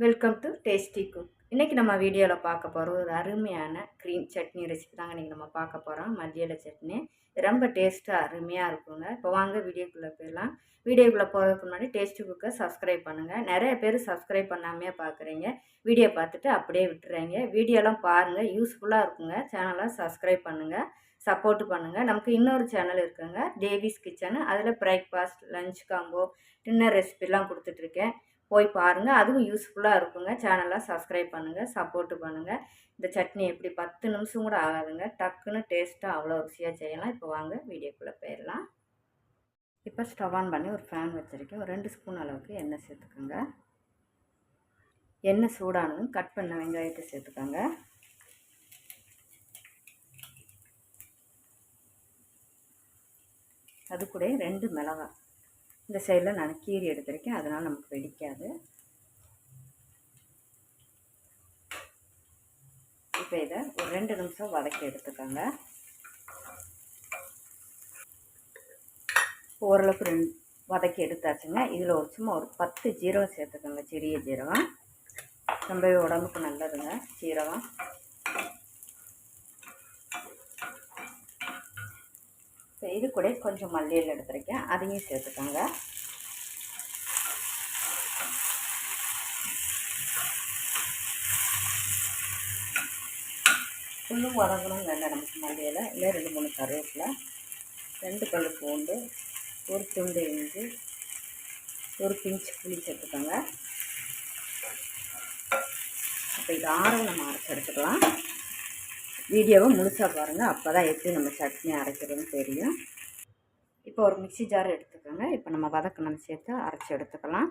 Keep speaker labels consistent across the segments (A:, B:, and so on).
A: Welcome to tasty cook இன்றைக்கி நம்ம வீடியோவில் பார்க்க போகிறோம் ஒரு அருமையான க்ரீம் சட்னி ரெசிபி தாங்க இன்றைக்கி நம்ம பார்க்க போகிறோம் மல்லியில சட்னி. ரொம்ப டேஸ்ட்டாக அருமையாக இருக்குங்க. இப்போ வாங்க வீடியோக்குள்ளே போயிடலாம். வீடியோக்குள்ளே போகிறதுக்கு முன்னாடி டேஸ்டி குக்கை சப்ஸ்கிரைப் பண்ணுங்கள் நிறைய பேர் சப்ஸ்கிரைப் பண்ணாமே பார்க்குறீங்க. வீடியோ பார்த்துட்டு அப்படியே விட்டுறீங்க. வீடியோலாம் பாருங்கள் யூஸ்ஃபுல்லாக இருக்குங்க. சேனலை சப்ஸ்கிரைப் பண்ணுங்கள் சப்போர்ட் பண்ணுங்கள் நமக்கு இன்னொரு சேனல் இருக்குங்க. டேவிஸ் கிச்சனு அதில் பிரேக்ஃபாஸ்ட் லஞ்ச் காம்போ டின்னர் ரெசிபிலாம் கொடுத்துட்ருக்கேன் போய் பாருங்கள் அதுவும் யூஸ்ஃபுல்லாக இருக்குங்க. சேனலாக சப்ஸ்கிரைப் பண்ணுங்கள் சப்போர்ட்டு பண்ணுங்கள் இந்த சட்னி எப்படி பத்து நிமிஷம் கூட ஆகாதுங்க. டக்குன்னு டேஸ்ட்டாக அவ்வளோ ருசியாக செய்யலாம். இப்போ வாங்க வீடியோக்குள்ளே போயிடலாம். இப்போ ஸ்டவ் ஆன் பண்ணி ஒரு ஃபேன் வச்சுருக்கேன். ஒரு ரெண்டு ஸ்பூன் அளவுக்கு எண்ணெய் சேர்த்துக்கோங்க. எண்ணெய் சூடானதும் கட் பண்ண வெங்காயத்தை சேர்த்துக்கோங்க. அது கூட ரெண்டு மிளகாய். இந்த சைடில் நான் கீரி எடுத்திருக்கேன். அதனால் நமக்கு வெடிக்காது. இப்போ இதை ஒரு ரெண்டு நிமிஷம் வதக்கி எடுத்துக்கோங்க. ஓரளவுக்கு ரெண்டு வதக்கி எடுத்தாச்சுங்க. இதில் ஒரு சும்மா ஒரு பத்து ஜீரகம் சேர்த்துக்கோங்க. சிறிய ஜீரகம். ரொம்பவே உடம்புக்கு நல்லதுங்க. ஜீரகம். இது கூட கொஞ்சம் மல்லியில் எடுத்துருக்கேன். அதையும் சேர்த்துக்கோங்க. ஃபுல்லும் வதங்கணும் வேண்டாம் நமக்கு மல்லியில் இல்லை ரெண்டு மூணு கருவேப்பிலை ரெண்டு பல் பூண்டு ஒரு துண்டு இஞ்சி ஒரு பிஞ்சு புளி சேர்த்துக்கோங்க. அப்போ இது ஆரம் நம்ம அரைச்சி எடுத்துக்கலாம். வீடியோவை முழுசாக பாருங்கள் அப்போ தான் எப்படி நம்ம சட்னி அரைக்கிறதுன்னு தெரியும். இப்போ ஒரு மிக்சி ஜார் எடுத்துக்கோங்க. இப்போ நம்ம வதக்கணும் சேர்த்து அரைச்சி எடுத்துக்கலாம்.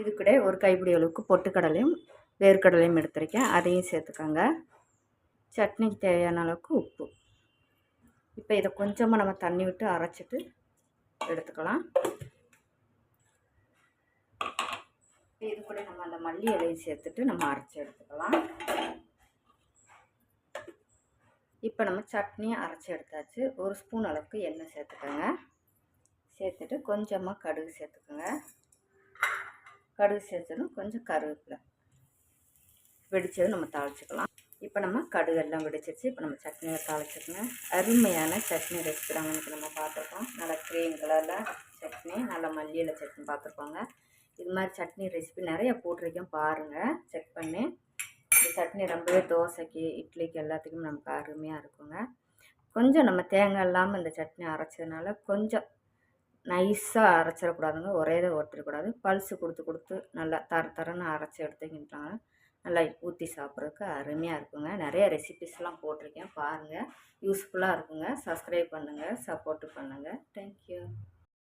A: இது கூட ஒரு கைப்பிடி அளவுக்கு பொட்டுக்கடலையும் வேர்க்கடலையும் எடுத்திருக்கேன். அதையும் சேர்த்துக்கோங்க. சட்னிக்கு தேவையான அளவுக்கு உப்பு. இப்போ இதை கொஞ்சமாக நம்ம தண்ணி விட்டு அரைச்சிட்டு எடுத்துக்கலாம். இது கூட நம்ம அந்த மல்லி இலையை சேர்த்துட்டு நம்ம அரைச்சி எடுத்துக்கலாம். இப்போ நம்ம சட்னியை அரைச்சி எடுத்தாச்சு. ஒரு ஸ்பூன் அளவுக்கு எண்ணெய் சேர்த்துக்கோங்க. சேர்த்துட்டு கொஞ்சமாக கடுகு சேர்த்துக்கோங்க. கடுகு சேர்த்ததும் கொஞ்சம் கருவேப்பிலை. வெடித்ததும் நம்ம தாளிச்சிக்கலாம். இப்போ நம்ம கடுகு எல்லாம் வெடிச்சிருச்சு. இப்போ நம்ம சட்னியை தாளிச்சிக்கணும் அருமையான சட்னி ரெசிபி தாங்க நம்ம பார்த்துருக்கோம். நல்லா க்ரீன் கலரில் சட்னி நல்லா மல்லியில் சட்னி பார்த்துருக்கோங்க. இது மாதிரி சட்னி ரெசிபி நிறைய போட்டிருக்கேன். பாருங்கள் செக் பண்ணி. இந்த சட்னி ரொம்பவே தோசைக்கு இட்லிக்கு எல்லாத்துக்கும் நமக்கு அருமையாக இருக்குங்க. கொஞ்சம் நம்ம தேங்காய் இல்லாமல் இந்த சட்னி அரைச்சதுனால கொஞ்சம் நைஸாக அரைச்சிடக்கூடாதுங்க. ஒரே இதை ஒட்டிடக்கூடாது பல்ஸு கொடுத்து கொடுத்து நல்லா தர தரன்னு அரைச்சி எடுத்துக்கிட்டாங்க நல்லா ஊற்றி சாப்பிட்றதுக்கு அருமையாக இருக்குங்க. நிறைய ரெசிபிஸ்லாம் போட்டிருக்கேன். பாருங்கள் யூஸ்ஃபுல்லாக இருக்குங்க. சப்ஸ்கிரைப் பண்ணுங்கள் சப்போர்ட்டு பண்ணுங்கள் தேங்க்யூ